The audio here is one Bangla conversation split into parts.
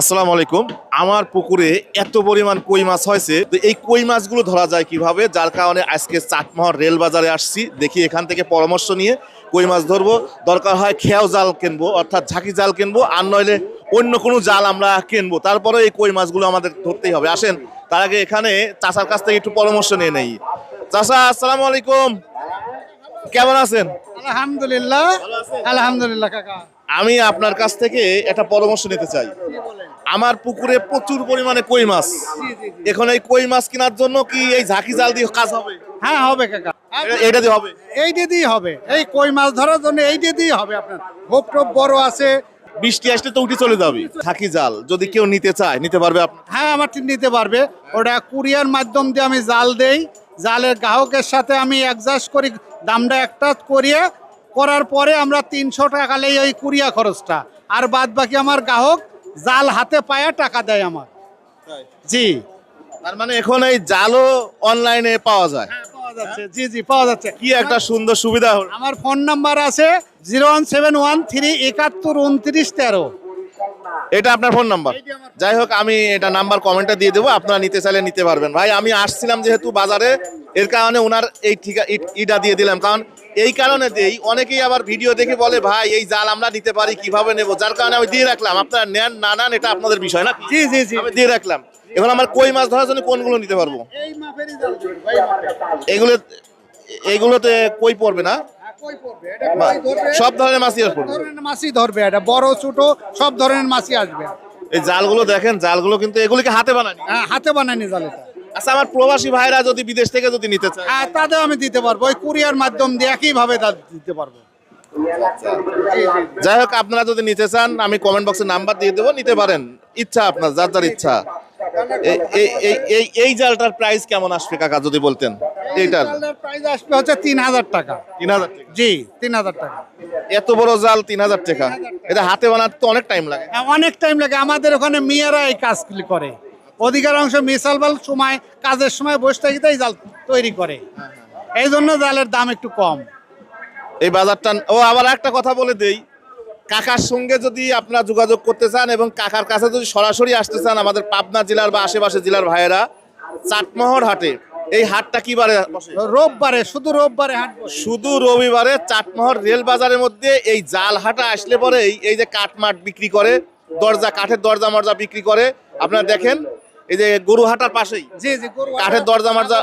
আসসালামু আলাইকুম। আমার পুকুরে এত পরিমাণ কই মাছ হয়েছে তো এই কই মাছগুলো ধরা যায় কীভাবে? যার কারণে আজকে চাটমহর রেল বাজারে আসছি দেখি এখান থেকে পরামর্শ নিয়ে কই মাছ ধরবো। দরকার হয় খেয়াও জাল কিনবো অর্থাৎ ঝাঁকি জাল কিনবো আর নইলে অন্য কোনো জাল আমরা কিনবো। তারপরে এই কই মাছগুলো আমাদের ধরতেই হবে। আসেন তার আগে এখানে চাষার কাছ থেকে একটু পরামর্শ নিয়ে নেই। চাষা আসসালামু আলাইকুম। কেমন আছেন? আলহামদুলিল্লাহ। আলহামদুলিল্লাহ কাকা। আমি আপনার কাছ থেকে একটা পরামর্শ নিতে চাই। আমার পুকুরে প্রচুর পরিমাণে কই মাছ। এখন এই কই মাছ কেনার জন্য কি এই ঝাঁকি জাল দিয়ে কাজ হবে? হ্যাঁ হবে কাকা। এটা দিয়ে হবে? এই দিয়েই হবে। এই কই মাছ ধরার জন্য এই দিয়েই হবে আপনার। হোপ টোপ বড় আছে। বৃষ্টি আসলে তো উঠে চলে যাবে। ঝাঁকি জাল যদি কেউ নিতে চায় নিতে পারবে হ্যাঁ আমার ঠিক নিতে পারবে। ওটা কুরিয়ার মাধ্যম দিয়ে আমি জাল দেই। জালের গ্রাহকের সাথে আমি অ্যাডজাস্ট করি। দামটা একটা করিয়ে করার পরে আমরা তিনশো টাকা লেই ওই কুরিয়া খরচটা। আর বাদ বাকি আমার গ্রাহক জাল হাতে পায়ে টাকা দেয় আমার। জি। তার মানে এখন এই জালও অনলাইনে পাওয়া যায়। হ্যাঁ, পাওয়া যাচ্ছে। জি জি পাওয়া যাচ্ছে। কি একটা সুন্দর সুবিধা হলো। আমার ফোন নাম্বার আছে zero one seven one three একাত্তর উনত্রিশ তেরো। এটা আপনার ফোন নাম্বার। যাই হোক আমি এটা নাম্বার কমেন্টে দিয়ে দেবো। আপনারা নিতে চাইলে নিতে পারবেন। ভাই আমি আসছিলাম যেহেতু বাজারে। এর কারণে ওনার এই ঠিকা ইটা দিয়ে দিলাম। কারণ এই কারণে দেই অনেকেই আবার ভিডিও দেখে বলে ভাই এই জাল আমরা নিতে পারি কীভাবে নেব? যার কারণে আমি দিয়ে রাখলাম। আপনারা নেন না নেন এটা আপনাদের বিষয় না? জি জি জি। আমি দিয়ে রাখলাম। এখন আমার কই মাছ ধরার জন্য কোনগুলো নিতে পারব? এই মাপেরই জাল ভাই মাপের। এগুলো এগুলোতে কই পড়বে না? হ্যাঁ? সব ধরনের মাছই আর সব পড়বে ধরনের মাছই ধরবে এটা বড় ছোট সব ধরনের মাছই আসবে। এই জালগুলো দেখেন জালগুলো কিন্তু এগুলিকে হাতে বানানি হ্যাঁ হাতে বানায়নি জাল এটা। আচ্ছা আমার প্রবাসী ভাইরা যদি বিদেশ থেকে যদি নিতে চায়। হ্যাঁ আমি দিতে পারব। ওই কুরিয়ার মাধ্যম দিয়ে একইভাবে দিতে পারব। যাই হোক আপনারা যদি নিতে চান আমি কমেন্ট বক্সে নাম্বার দিয়ে দেবো নিতে পারেন। ইচ্ছা আপনার যার যার ইচ্ছা। এই- এই- এই- এই এই জালটার প্রাইস কেমন আসবে কাকা যদি বলতেন? এইটার। প্রাইস আসবে হচ্ছে তিন হাজার টাকা। তিন হাজার জি তিন হাজার টাকা। এত বড় জাল তিন হাজার টাকা। এটা হাতে বানাতে তো অনেক টাইম লাগে। হ্যাঁ, অনেক টাইম লাগে। আমাদের ওখানে মেয়েরা এই কাজগুলি করে। অধিকাংশ মিসাল বাল সময় কাজের সময় বসে থাকি এই জাল তৈরি করে। এই জন্য জালের দাম একটু কম। এই বাজারটা ও আবার একটা কথা বলে দেই। কাকার সঙ্গে যদি আপনারা যোগাযোগ করতে চান এবং কাকার কাছে যদি সরাসরি আসতে চান আমাদের পাবনা জেলার বা আশেপাশে জেলার ভাইয়েরা চাটমোহর হাটে এই হাটটা কি বারে রোববারে শুধু রোববারে হাট শুধু রবিবারে চাটমোহর রেল বাজারের মধ্যে এই জাল হাটা আসলে পরে এই- এই যে কাঠমাট বিক্রি করে দরজা কাঠের দরজা মরজা বিক্রি করে আপনারা দেখেন এই যে গরু হাটার পাশেই? জি জি গরু কাঠের দরজা মরজা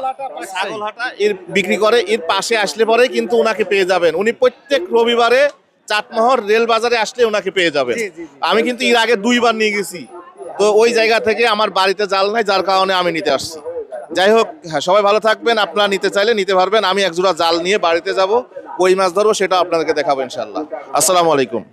ছাগল হাটা এর বিক্রি করে এর পাশে আসলে পরে কিন্তু ওনাকে পেয়ে যাবেন। উনি প্রত্যেক রবিবারে চাটমোহর রেল বাজারে আসলে ওনাকে পেয়ে যাবেন। আমি কিন্তু এর আগে দুইবার নিয়ে গেছি। তো ওই জায়গা থেকে আমার বাড়িতে জাল নাই যার কারণে আমি নিতে আসছি। যাই হোক হ্যাঁ সবাই ভালো থাকবেন আপনারা নিতে চাইলে নিতে পারবেন। আমি একজোড়া জাল নিয়ে বাড়িতে যাব কই মাছ ধরবো সেটা আপনাদেরকে দেখাবো ইনশাল্লাহ আসসালামু আলাইকুম।